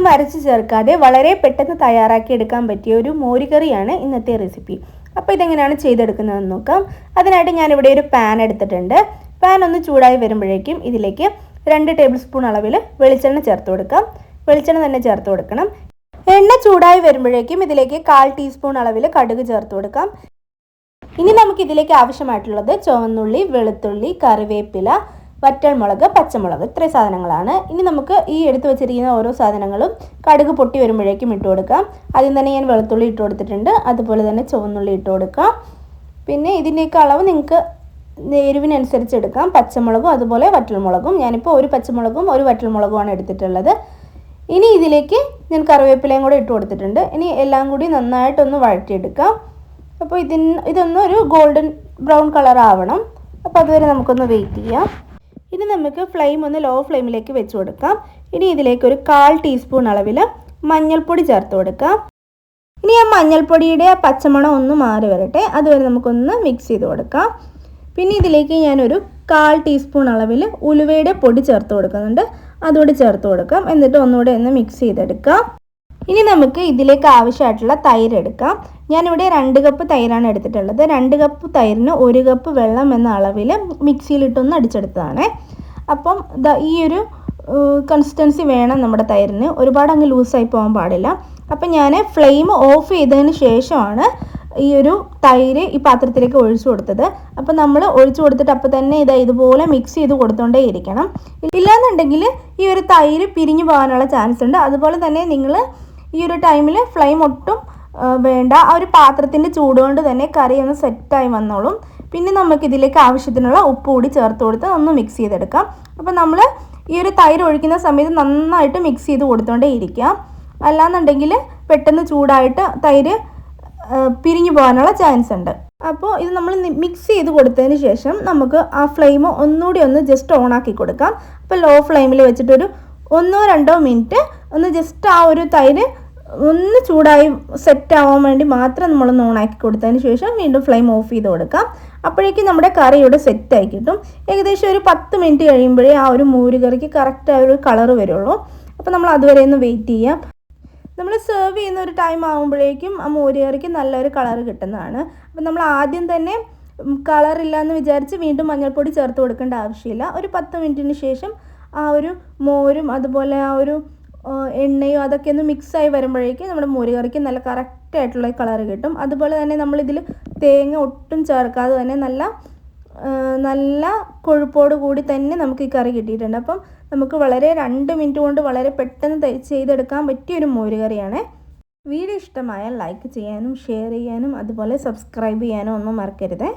ഒന്നും അരച്ച് ചേർക്കാതെ വളരെ പെട്ടെന്ന് തയ്യാറാക്കി എടുക്കാൻ പറ്റിയ ഒരു മോരുകറിയാണ് ഇന്നത്തെ റെസിപ്പി. അപ്പോൾ ഇതെങ്ങനെയാണ് ചെയ്തെടുക്കുന്നതെന്ന് നോക്കാം. അതിനായിട്ട് ഞാനിവിടെ ഒരു പാൻ എടുത്തിട്ടുണ്ട്. പാൻ ഒന്ന് ചൂടായി വരുമ്പോഴേക്കും ഇതിലേക്ക് രണ്ട് ടേബിൾ സ്പൂൺ അളവിൽ വെളിച്ചെണ്ണ ചേർത്ത് കൊടുക്കാം. വെളിച്ചെണ്ണ തന്നെ ചേർത്ത് കൊടുക്കണം. എണ്ണ ചൂടായി വരുമ്പോഴേക്കും ഇതിലേക്ക് കാൽ ടീസ്പൂൺ അളവിൽ കടുക് ചേർത്ത് കൊടുക്കാം. ഇനി നമുക്ക് ഇതിലേക്ക് ആവശ്യമായിട്ടുള്ളത് ചുവന്നുള്ളി വെളുത്തുള്ളി കറിവേപ്പില വറ്റൽമുളക് പച്ചമുളക് ഇത്രയും സാധനങ്ങളാണ്. ഇനി നമുക്ക് ഈ എടുത്തു വെച്ചിരിക്കുന്ന ഓരോ സാധനങ്ങളും കടുക് പൊട്ടി വരുമ്പോഴേക്കും ഇട്ട് കൊടുക്കാം. ആദ്യം തന്നെ ഞാൻ വെളുത്തുള്ളി ഇട്ട് കൊടുത്തിട്ടുണ്ട്. അതുപോലെ തന്നെ ചുവന്നുള്ളി ഇട്ട് കൊടുക്കാം. പിന്നെ ഇതിന്റെയൊക്കെ അളവ് നിങ്ങൾക്ക് എരിവിനനുസരിച്ച് എടുക്കാം. പച്ചമുളകും അതുപോലെ വറ്റൽമുളകും. ഞാനിപ്പോൾ ഒരു പച്ചമുളകും ഒരു വറ്റൽമുളകുമാണ് എടുത്തിട്ടുള്ളത്. ഇനി ഇതിലേക്ക് ഞാൻ കറിവേപ്പിലയും കൂടെ ഇട്ട് കൊടുത്തിട്ടുണ്ട്. ഇനി എല്ലാം കൂടി നന്നായിട്ടൊന്ന് വഴറ്റിയെടുക്കാം. അപ്പോൾ ഇതിന് ഇതൊന്ന് ഒരു ഗോൾഡൻ ബ്രൗൺ കളർ ആവണം അപ്പോൾ അതുവരെ നമുക്കൊന്ന് വെയിറ്റ് ചെയ്യാം. ഇനി നമുക്ക് ഫ്ലെയിം ഒന്ന് ലോ ഫ്ലെയിമിലേക്ക് വെച്ച് കൊടുക്കാം. ഇനി ഇതിലേക്ക് ഒരു കാൽ ടീസ്പൂൺ അളവിൽ മഞ്ഞൾപ്പൊടി ചേർത്ത് കൊടുക്കാം. ഇനി ആ മഞ്ഞൾപ്പൊടിയുടെ ആ പച്ചമണം ഒന്ന് മാറി വരട്ടെ. അതുവരെ നമുക്കൊന്ന് മിക്സ് ചെയ്ത് കൊടുക്കാം. പിന്നെ ഇതിലേക്ക് ഞാനൊരു കാൽ ടീസ്പൂൺ അളവിൽ ഉലുവയുടെ പൊടി ചേർത്ത് കൊടുക്കുന്നുണ്ട്. അതുകൂടി ചേർത്ത് കൊടുക്കാം. എന്നിട്ട് ഒന്നുകൂടെ ഒന്ന് മിക്സ് ചെയ്തെടുക്കാം. ഇനി നമുക്ക് ഇതിലേക്ക് ആവശ്യമായിട്ടുള്ള തൈര് എടുക്കാം. ഞാനിവിടെ രണ്ട് കപ്പ് തൈരാണ് എടുത്തിട്ടുള്ളത്. രണ്ട് കപ്പ് തൈരിന് ഒരു കപ്പ് വെള്ളം എന്ന അളവിൽ മിക്സിയിലിട്ടൊന്ന് അടിച്ചെടുത്തതാണ്. അപ്പം ഈ ഒരു കൺസിസ്റ്റൻസി വേണം നമ്മുടെ തൈരിന്. ഒരുപാട് അങ്ങ് ലൂസായി പോകാൻ പാടില്ല. അപ്പം ഞാൻ ഫ്ലെയിം ഓഫ് ചെയ്തതിന് ശേഷമാണ് ഈ ഒരു തൈര് ഈ പാത്രത്തിലേക്ക് ഒഴിച്ചു കൊടുത്തത്. അപ്പോൾ നമ്മൾ ഒഴിച്ചു കൊടുത്തിട്ട് അപ്പോൾ തന്നെ ഇത് ഇതുപോലെ മിക്സ് ചെയ്ത് കൊടുത്തോണ്ടേ ഇരിക്കണം. ഇല്ലാന്നുണ്ടെങ്കിൽ ഈ ഒരു തൈര് പിരിഞ്ഞു പോകാനുള്ള ചാൻസ് ഉണ്ട്. അതുപോലെ തന്നെ നിങ്ങൾ ഈ ഒരു ടൈമിൽ ഫ്ലെയിം ഒട്ടും വേണ്ട. ആ ഒരു പാത്രത്തിന്റെ ചൂടുകൊണ്ട് തന്നെ കറി ഒന്ന് സെറ്റായി വന്നോളും. പിന്നെ നമുക്ക് ഇതിലേക്ക് ആവശ്യത്തിനുള്ള ഉപ്പ് കൂടി ചേർത്ത് കൊടുത്ത് ഒന്ന് മിക്സ് ചെയ്തെടുക്കാം. അപ്പോൾ നമ്മൾ ഈ ഒരു തൈര് ഒഴിക്കുന്ന സമയത്ത് നന്നായിട്ട് മിക്സ് ചെയ്ത് കൊടുത്തോണ്ടേ ഇരിക്കാം അല്ലാന്നുണ്ടെങ്കിൽ പെട്ടെന്ന് ചൂടായിട്ട് തൈര് പിരിഞ്ഞു പോകാനുള്ള ചാൻസ് ഉണ്ട്. അപ്പോൾ ഇത് നമ്മൾ മിക്സ് ചെയ്ത് കൊടുത്തതിന് ശേഷം നമുക്ക് ആ ഫ്ലെയിം ഒന്നുകൂടി ഒന്ന് ജസ്റ്റ് ഓൺ ആക്കി കൊടുക്കാം. അപ്പോൾ ലോ ഫ്ലെയിമിൽ വെച്ചിട്ടൊരു ഒന്നോ രണ്ടോ മിനിറ്റ് ഒന്ന് ജസ്റ്റ് ആ ഒരു തൈര് ഒന്ന് ചൂടായി സെറ്റ് ആവാൻ വേണ്ടി മാത്രം നമ്മളൊന്ന് ഓണാക്കി കൊടുത്തതിന് ശേഷം വീണ്ടും ഫ്ലെയിം ഓഫ് ചെയ്ത് കൊടുക്കാം. അപ്പോഴേക്കും നമ്മുടെ കറി ഇവിടെ സെറ്റായി കിട്ടും. ഏകദേശം ഒരു പത്ത് മിനിറ്റ് കഴിയുമ്പോഴേ ആ ഒരു മോര് കറിക്ക് കറക്റ്റ് ആ ഒരു കളർ വരുള്ളൂ. അപ്പോൾ നമ്മൾ അതുവരെ ഒന്ന് വെയിറ്റ് ചെയ്യാം. നമ്മൾ സെർവ് ചെയ്യുന്ന ഒരു ടൈം ആകുമ്പോഴേക്കും ആ മോര് കറിക്ക് നല്ലൊരു കളർ കിട്ടുന്നതാണ്. അപ്പം നമ്മൾ ആദ്യം തന്നെ കളറില്ല എന്ന് വിചാരിച്ച് വീണ്ടും മഞ്ഞൾപ്പൊടി ചേർത്ത് കൊടുക്കേണ്ട ആവശ്യമില്ല. ഒരു പത്ത് മിനിറ്റിന് ശേഷം ആ ഒരു മോരും അതുപോലെ ആ ഒരു എണ്ണയും അതൊക്കെ ഒന്ന് മിക്സായി വരുമ്പോഴേക്കും നമ്മുടെ മോരുകറിക്ക് നല്ല കറക്റ്റായിട്ടുള്ള കളർ കിട്ടും. അതുപോലെ തന്നെ നമ്മളിതിൽ തേങ്ങ ഒട്ടും ചേർക്കാതെ തന്നെ നല്ല നല്ല കൊഴുപ്പോട് കൂടി തന്നെ നമുക്ക് ഈ കറി കിട്ടിയിട്ടുണ്ട്. അപ്പം നമുക്ക് വളരെ രണ്ട് മിനിറ്റ് കൊണ്ട് വളരെ പെട്ടെന്ന് ചെയ്തെടുക്കാൻ പറ്റിയൊരു മോരുകറിയാണ്. വീഡിയോ ഇഷ്ടമായാൽ ലൈക്ക് ചെയ്യാനും ഷെയർ ചെയ്യാനും അതുപോലെ സബ്സ്ക്രൈബ് ചെയ്യാനും ഒന്നും മറക്കരുത്.